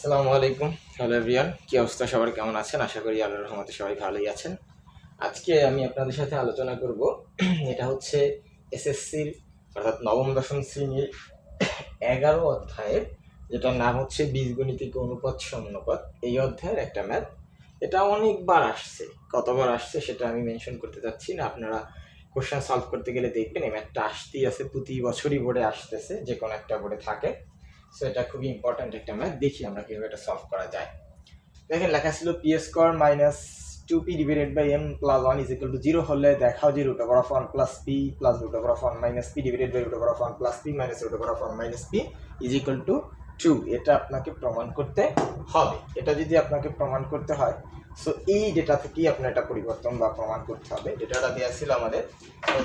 আসসালামু আলাইকুম। Hello everyone কি অবস্থা? সবার কেমন আছেন? আশা করি আল্লাহ রহমতে সবাই ভালোই আছেন। আজকে আমি আপনাদের সাথে আলোচনা করব, এটা হচ্ছে এসএসসির অর্থাৎ নবম দশম শ্রেণির এগারো অধ্যায়ের যেটার নাম হচ্ছে বীজগণিতিক অনুপাত সমানুপাত। এই অধ্যায়ের একটা ম্যাথ। এটা অনেকবার আসছে, কতবার আসছে সেটা আমি মেনশন করতে চাচ্ছি না। আপনারা কোশ্চেন সলভ করতে গেলে দেখবেন, এই ম্যাথটা আসতেই আছে, প্রতি বছরই বোর্ডে আসতেছে যে কোনো একটা বোর্ডে থাকে। সো এটা খুবই ইম্পর্ট্যান্ট একটা ম্যাথ দেখি আমরা কীভাবে এটা সলভ করা যায়। দেখেন, লেখা ছিল P square minus two P divided by M plus one is equal to zero হলে দেখাও যে root of one plus P plus root of one minus P divided by root of one plus P minus root of one minus P is equal to two এটা আপনাকে প্রমাণ করতে হবে। এটা যদি আপনাকে প্রমাণ করতে হয় সো এই ডেটা থেকেই আপনার এটা পরিবর্তন বা প্রমাণ করতে হবে। ডেটাটা দেওয়া ছিল আমাদের।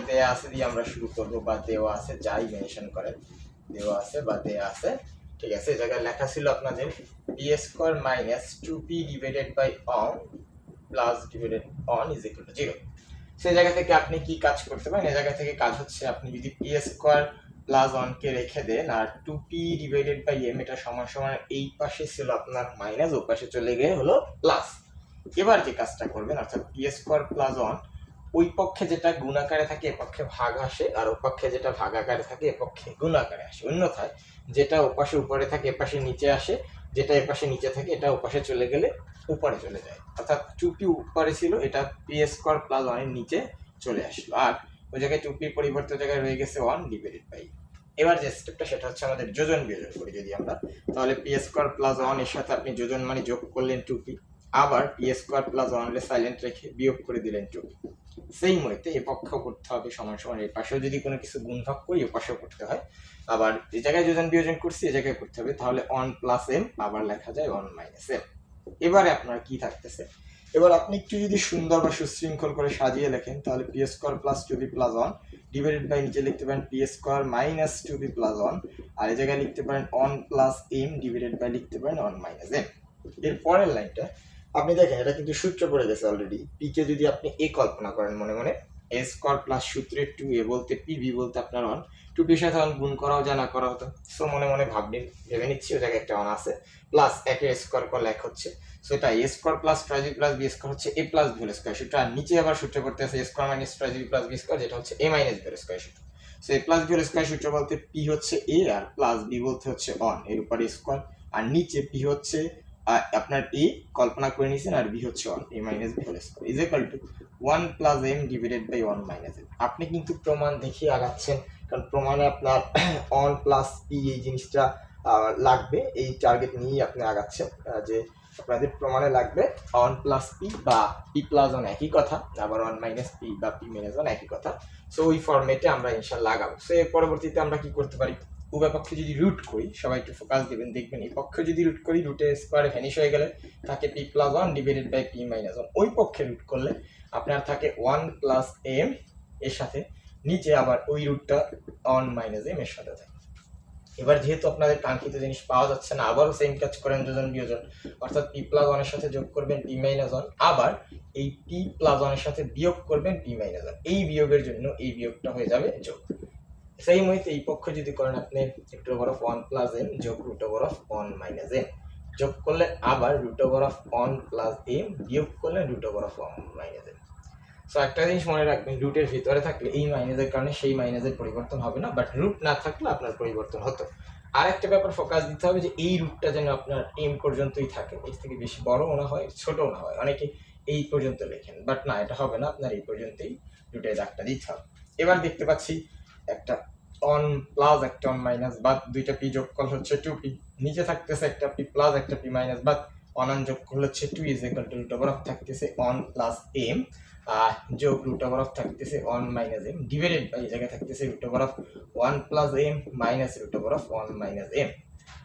দেওয়া আছে দিয়ে আমরা শুরু করব বা দেওয়া আছে, যাই মেনশন করেন, দেওয়া আছে বা দেওয়া আছে। ঠিক আছে, এই জায়গায় লেখা ছিল আপনাদের P square minus two P divided by on plus divided on is equal to zero সেই জায়গা থেকে আপনি কি কাজ করতে পারেন? এই জায়গা থেকে কাজ হচ্ছে আপনি যদি পি স্কোয়ার প্লাস ওয়ানকে রেখে দেন আর two P divided by M এটা সমান সমান এই পাশে ছিল আপনার মাইনাস ও পাশে চলে গিয়ে হলো প্লাস এবার যে কাজটা করবেন, অর্থাৎ পি স্কোয়ার প্লাস ওয়ান ওই পক্ষে যেটা গুণাকারে থাকে, এ পক্ষে ভাগ আসে, আর পক্ষে যেটা ভাগাকারে থাকে, এ পক্ষে গুণাকারে আসে। অন্যথায় যেটা ওপাশে উপরে থাকে এপাশে নিচে আসে, যেটা এপাশে নিচে থাকে, এটা ওপাশে চলে গেলে উপরে চলে যায়। অর্থাৎ টুপি উপরে ছিল, এটা পি স্কোয়ার প্লাস ওয়ানের নিচে চলে আসলো। আর ওই জায়গায় টুপির পরিবর্তে জায়গায় রয়ে গেছে ওয়ান ডিভাইডেড বাই এবার যে স্টেপটা সেটা হচ্ছে আমাদের যোজন বিয়োজন করি যদি আমরা। তাহলে পি স্কোয়ার প্লাস ওয়ানের সাথে আপনি যোজন মানে যোগ করলেন টুপি আবার পি স্কোয়ার প্লাস ওয়ানলে সাইলেন্ট রেখে বিয়োগ করে দিলেন টুপি। সেই মইতে এ পক্ষ করতে হবে সমান সমান। এর পাশেও যদি কোনো কিছু গুণ ভাগ করি এ পাশেও করতে হয়। আবার যে জায়গায় যোজন বিয়োজন করছি, এ জায়গায় করতে হবে। তাহলে ওয়ান প্লাস এম আবার লেখা যায় ওয়ান মাইনাস এম এবারে আপনার কি থাকতেছে? এবার আপনি একটু যদি সুন্দর বা সুশৃঙ্খল করে সাজিয়ে লেখেন, তাহলে P square plus two B plus one divided by নিচে লিখতে পারেন P square minus two B plus one আর এই জায়গায় লিখতে পারেন one plus M divided by লিখতে পারেন ওয়ান মাইনাস এম এর পরের লাইনটা আপনি দেখেন, এটা কিন্তু সূত্র পড়ে গেছে অলরেডি পি কে যদি আপনি এ কল্পনা করেন মনে মনে এ স্কোয়ার প্লাস সূত্রে টু এ বলতে পি বি বলতে আপনার ওয়ান টু পির সাথে ওয়ান গুণ করাও যা না করা হতো সো মনে মনে ভাবনি ভেবে নিচ্ছি, ওই জায়গায় একটা ওয়ান আছে। প্লাস একে স্কোয়ার করলে এক হচ্ছে। সো এটা এ স্কোয়ার প্লাস ট্রাইজি প্লাস বি স্কোয়ার হচ্ছে এ প্লাস ভুল স্কোয়ার সূত্র আর নিচে আবার সূত্র করতে আছে স্কোয়ার মাইনাস ট্রাইজি প্লাস বি স্কোয়ার যেটা হচ্ছে এ মাইনাস ভি স্কোয়ার সূত্র so A plus V square সূত্র বলতে পি হচ্ছে এ আর প্লাস বি বলতে হচ্ছে অন এর উপরে স্কোয়ার আর নিচে পি হচ্ছে আপনার এ কল্পনা করে নিয়েছেন আর বি হচ্ছে one, A minus B whole square is equal to one plus M divided by one minus M আপনি কিন্তু প্রমাণ দেখিয়ে আগাচ্ছেন, কারণ প্রমাণে আপনার অন প্লাস পি এই জিনিসটা লাগবে, এই টার্গেট নিয়েই আপনি আগাচ্ছেন যে আপনাদের প্রমাণে লাগবে অন প্লাস পি বা পি প্লাস ওয়ান একই কথা, আবার ওয়ান মাইনাস পি বা পি মাইনাস ওয়ান একই কথা। সো ওই ফর্মেটে আমরা ইনশাল্লাহ লাগাবো সো এর পরবর্তীতে আমরা কি করতে পারি? উভয় পক্ষে যদি রুট করি সবাই একটু ফোকাস দেবেন, দেখবেন এই পক্ষে যদি রুট করি রুটের স্কোয়ারে ভ্যানিশ হয়ে গেলে থাকে P plus one divided by P minus one ওই পক্ষে রুট করলে আপনার থাকে ওয়ান প্লাস এম এর সাথে, নিচে আবার ওই রুটটা ওয়ান মাইনাস এম এর সাথে থাকে। এবার যেহেতু আপনাদের কাঙ্ক্ষিত জিনিস পাওয়া যাচ্ছে না, আবারও সেম কাজ করেন যোজন বিয়োজন। অর্থাৎ পি প্লাস ওয়ানের সাথে যোগ করবেন পি মাইনাস ওয়ান আবার এই পি প্লাস ওয়ানের সাথে বিয়োগ করবেন পি মাইনাস ওয়ান এই বিয়োগের জন্য এই বিয়োগটা হয়ে যাবে যোগ। সেই মতে এই পক্ষ যদি করেন, আপনি root over of one plus M যোগ root over of one minus M যোগ করলে আবার root over of one plus M বিয়োগ করলে root over of one minus M so একটা জিনিস মনে রাখবেন রুটের ভিতরে থাকলে এই মাইনাসের কারণে সেই মাইনাসের পরিবর্তন হবে না বাট রুট না থাকলে আপনার পরিবর্তন হতো। আর একটা ব্যাপার ফোকাস দিতে হবে যে এই রুটটা যেন আপনার এম পর্যন্তই থাকে, এর থেকে বেশি বড়ও না হয়, ছোটও না হয়। অনেকে এই পর্যন্ত লেখেন বাট না, এটা হবে না, আপনার এই পর্যন্তই রুটের দাগটা দিতে হবে। এবার দেখতে পাচ্ছি একটা অন প্লাস একটা অন মাইনাস বাদ দুইটা পি যোগ করলে হচ্ছে টু পি নিচে থাকতেছে একটা পি প্লাস একটা পি মাইনাস বাদ অন অন যোগ করলে হচ্ছে two is equal to root over of থাকতেছে অন প্লাস এম আর যোগ রুট ওভার অফ থাকতেছে one minus M divided by এই জায়গায় থাকতেছে root over of one plus M minus root over of one minus M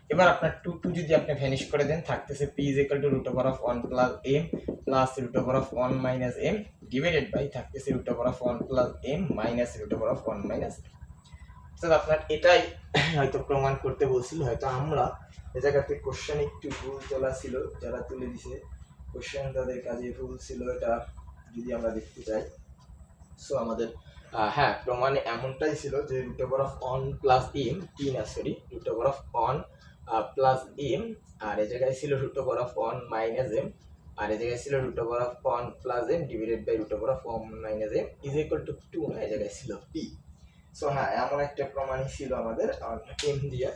এবার আপনার two two যদি আপনি ভ্যানিশ করে দেন, থাকতেছে P is equal to root over of one plus M plus root over of one minus M divided by থাকতেছে root over of one plus M minus root of one minus sir আপনার এটাই হয়তো প্রমাণ করতে বলছিল, হয়তো আমরা এ জায়গাতে কোশ্চেন একটু ভুল তোলা ছিল যারা তুলে দিছে কোশ্চেন তাদের কাজে ভুল ছিল, এটা যদি আমরা দেখতে চাই। সো আমাদের হ্যাঁ প্রমাণে এমনটাই ছিল যে root over of on plus M টি না sorry root over of on plus M আর এই জায়গায় ছিল root over of one minus M আর এই জায়গায় ছিল root over of one plus M divided by root over of one minus M is equal to two না? এই জায়গায় ছিল পি সো হ্যাঁ এমন একটা প্রমাণই ছিল আমাদের এম দিয়ে।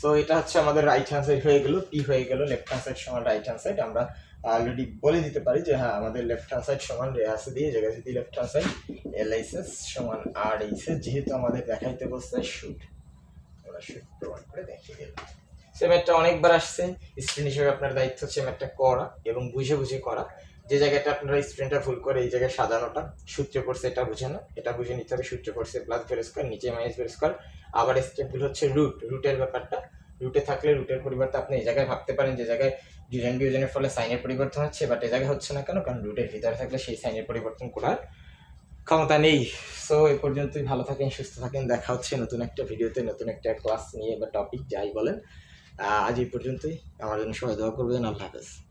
সো এটা হচ্ছে আমাদের রাইট হ্যান্ড সাইড হয়ে গেল পি হয়ে গেল লেফট হ্যান্ড সাইড সমান রাইট হ্যান্ড সাইড আমরা অলরেডি বলে দিতে পারি যে হ্যাঁ আমাদের লেফট হ্যান্ড সাইড সমান রেয়াস দিয়ে জায়গায় যদি left hand side L HS সমান আর এইচএস যেহেতু আমাদের দেখাইতে বসছে শুট আমরা শুট প্রমাণ করে দেখিয়ে সেমেটটা অনেকবার আসছে স্টুডেন্ট হিসেবে আপনার দায়িত্ব হচ্ছে ম্যাথটা করা এবং বুঝে বুঝে করা। যে জায়গাটা আপনারা স্টুডেন্টটা ভুল করে এই জায়গায় সাজানোটা, সূত্র করছে এটা বুঝে না, এটা বুঝে নিতে হবে, সূত্র করছে প্লাস ভের স্কোয়ার নিচে মাইনাস ভের স্কোয়ার আবার স্টেপগুলো হচ্ছে রুট রুটের ব্যাপারটা। রুটে থাকলে রুটের পরিবর্তে আপনি এই জায়গায় ভাবতে পারেন যে জায়গায় ডিভিশন বিয়োজনের ফলে সাইনের পরিবর্তন হচ্ছে বাট এ জায়গায় হচ্ছে না কেন? কারণ রুটের ভিতরে থাকলে সেই সাইনের পরিবর্তন করার ক্ষমতা নেই। সো এ পর্যন্তই, ভালো থাকেন, সুস্থ থাকেন, দেখা হচ্ছে নতুন একটা ভিডিওতে নতুন একটা ক্লাস নিয়ে বা টপিক যাই বলেন। আজ এই পর্যন্তই। আমার জন্য সবাই দোয়া করবেন। আল্লাহ হাফেজ।